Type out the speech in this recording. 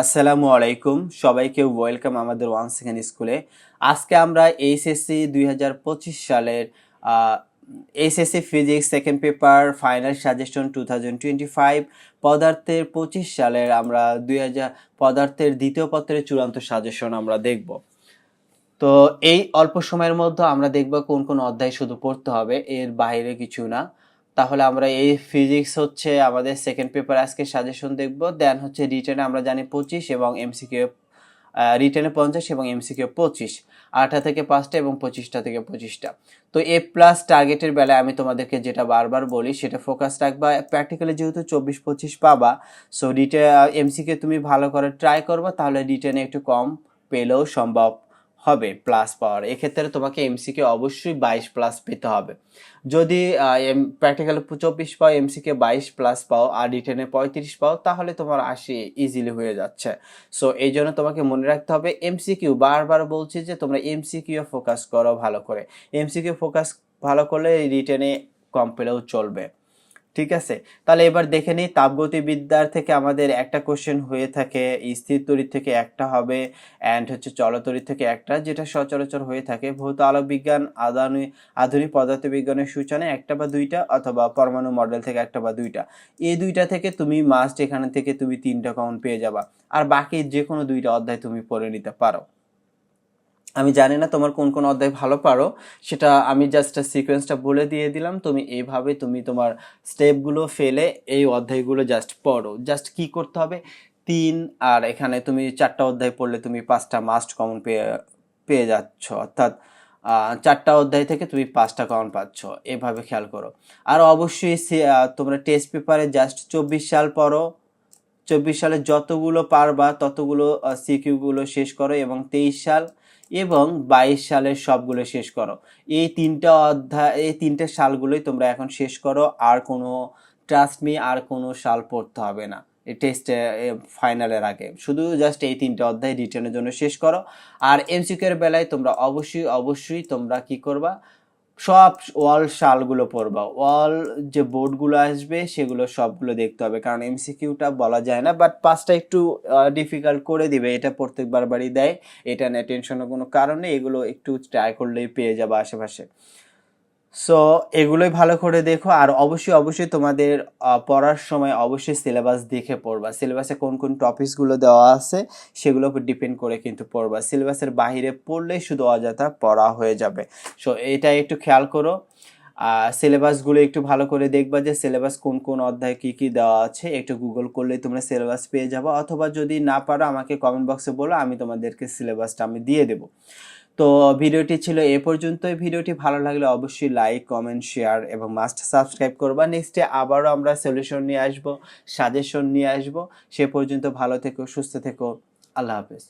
আসসালামু আলাইকুম। সবাইকে ওয়েলকাম আমাদের ওয়ান সেকেন্ড স্কুলে। আজকে আমরা এইচএসসি দুই হাজার পঁচিশ সালের HSC physics second paper, final suggestion two thousand twenty five পদার্থের পঁচিশ সালের আমরা দুই হাজার, পদার্থের দ্বিতীয় পত্রের চূড়ান্ত সাজেশন আমরা দেখব। তো এই অল্প সময়ের মধ্যে আমরা দেখব কোন কোন অধ্যায় শুধু পড়তে হবে, এর বাইরে কিছু না। তাহলে আমরা এই ফিজিক্স হচ্ছে আমাদের সেকেন্ড পেপার আজকে সাজেশন দেখব। দেন হচ্ছে রিটেনে আমরা জানি পঁচিশ এবং এমসিকিউ রিটেনে পঞ্চাশ এবং এমসিকিউ পঁচিশ। আটটা থেকে পাঁচটা এবং পঁচিশটা থেকে পঁচিশটা। তো এ প্লাস টার্গেটের বেলায় আমি তোমাদেরকে যেটা বারবার বলি, সেটা ফোকাস রাখবা। প্র্যাকটিক্যালি যেহেতু চব্বিশ পঁচিশ পাবা সো রিটে এমসিকিউ তুমি ভালো করে ট্রাই করবা, তাহলে রিটার্নে একটু কম পেলেও সম্ভব। হবে প্লাস পাওয়ার এক্ষেত্রে তোমাকে এমসিকে অবশ্যই বাইশ প্লাস পেতে হবে। যদি প্র্যাকটিক্যাল চব্বিশ পাও এমসিকে বাইশ প্লাস পাও, আর রিটেনে পঁয়ত্রিশ পাও, তাহলে তোমার আশি ইজিলি হয়ে যাচ্ছে। সো এই জন্য তোমাকে মনে রাখতে হবে এমসিকিউ বারবার বলছি যে তোমরা এমসিকিউ ফোকাস করো ভালো করে। এমসিকিউ ফোকাস ভালো করলে রিটেনে কম পেলেও চলবে। ঠিক আছে? তাহলে এবার দেখে নিই, তাপগতিবিদ্যার থেকে আমাদের একটা কোশ্চেন হয়ে থাকে, স্থির তড়িৎ থেকে একটা হবে অ্যান্ড হচ্ছে চলতড়িৎ থেকে একটা, যেটা সচরাচর হয়ে থাকে ভৌত আলোক বিজ্ঞান আধুনিক আধুনিক পদার্থবিজ্ঞানের সূচনে একটা বা দুইটা অথবা পরমাণু মডেল থেকে একটা বা দুইটা। এই দুইটা থেকে তুমি মাস্ট এখানে থেকে তুমি তিনটা কাউন্ট পেয়ে যাবা। আর বাকি যে কোনো দুইটা অধ্যায় তুমি পড়ে নিতে পারো। আমি জানি না তোমার কোন কোন অধ্যায় ভালো পারো। সেটা আমি জাস্ট সিকোয়েন্সটা বলে দিয়ে দিলাম। তুমি এইভাবে তুমি তোমার স্টেপগুলো ফেলে এই অধ্যায়গুলো জাস্ট পড়ো। জাস্ট কি করতে হবে? তিন, আর এখানে তুমি চারটা অধ্যায় পড়লে তুমি পাঁচটা মাস্ট কমন পেয়ে পেয়ে যাচ্ছ। অর্থাৎ চারটা অধ্যায় থেকে তুমি পাঁচটা কমন পাচ্ছ। এভাবে খেয়াল করো। আর অবশ্যই তোমরা টেস্ট পেপারে জাস্ট চব্বিশ সাল পড়ো। চব্বিশ সালে যতগুলো পারবা, ততগুলো সিকিউগুলো শেষ করো এবং তেইশ সাল এবং বাইশ সালের সবগুলো শেষ করো। এই তিনটা অধ্যায়, এই তিনটে সালগুলোই তোমরা এখন শেষ করো, আর কোনো ট্রাস্ট মি আর কোনো সাল পড়তে হবে না। এই টেস্টে ফাইনালের আগে। শুধু জাস্ট এই তিনটে অধ্যায় রিটার্নের জন্য শেষ করো। আর এমসিকিউর বেলায় তোমরা অবশ্যই অবশ্যই তোমরা কি করবা? সব ওয়াল শালগুলো পড়বা ওয়াল যে বোর্ডগুলো আসবে, সেগুলো সবগুলো দেখতে হবে। কারণ এমসিকিউটা বলা যায় না বাট পাঁচটা একটু ডিফিকাল্ট করে দিবে। এটা প্রত্যেক বারবারই দেয়। এটা নিয়ে টেনশনের কোনো কারণে এগুলো একটু ট্রাই করলেই পেয়ে যাবে আশেপাশে। সো এগুলোই ভালো করে দেখো আর অবশ্যই অবশ্যই তোমাদের পড়ার সময় অবশ্যই সিলেবাস দেখে পড়বা। সিলেবাসে কোন কোন টপিকসগুলো দেওয়া আছে সেগুলোর উপর ডিপেন্ড করে কিন্তু পড়বা। সিলেবাসের বাহিরে পড়লেই শুধু অযথা পড়া হয়ে যাবে। সো এটা একটু খেয়াল করো। সিলেবাসগুলো একটু ভালো করে দেখবা যে সিলেবাস কোন কোন অধ্যায় কি কি দেওয়া আছে। একটু গুগল করলে তোমরা সিলেবাস পেয়ে যাব। অথবা যদি না পারো আমাকে কমেন্ট বক্সে বলো, আমি তোমাদেরকে সিলেবাসটা আমি দিয়ে দেবো। তো ভিডিওটি ছিল এ পর্যন্তই। ভিডিওটি ভালো লাগলে অবশ্যই লাইক কমেন্ট শেয়ার এবং মাস্ট সাবস্ক্রাইব করবা। নেক্সটে আবারও আমরা সলিউশন নিয়ে আসব সাজেশন নিয়ে আসব। সে পর্যন্ত ভালো থেকো, সুস্থ থেকো। আল্লাহ হাফেজ।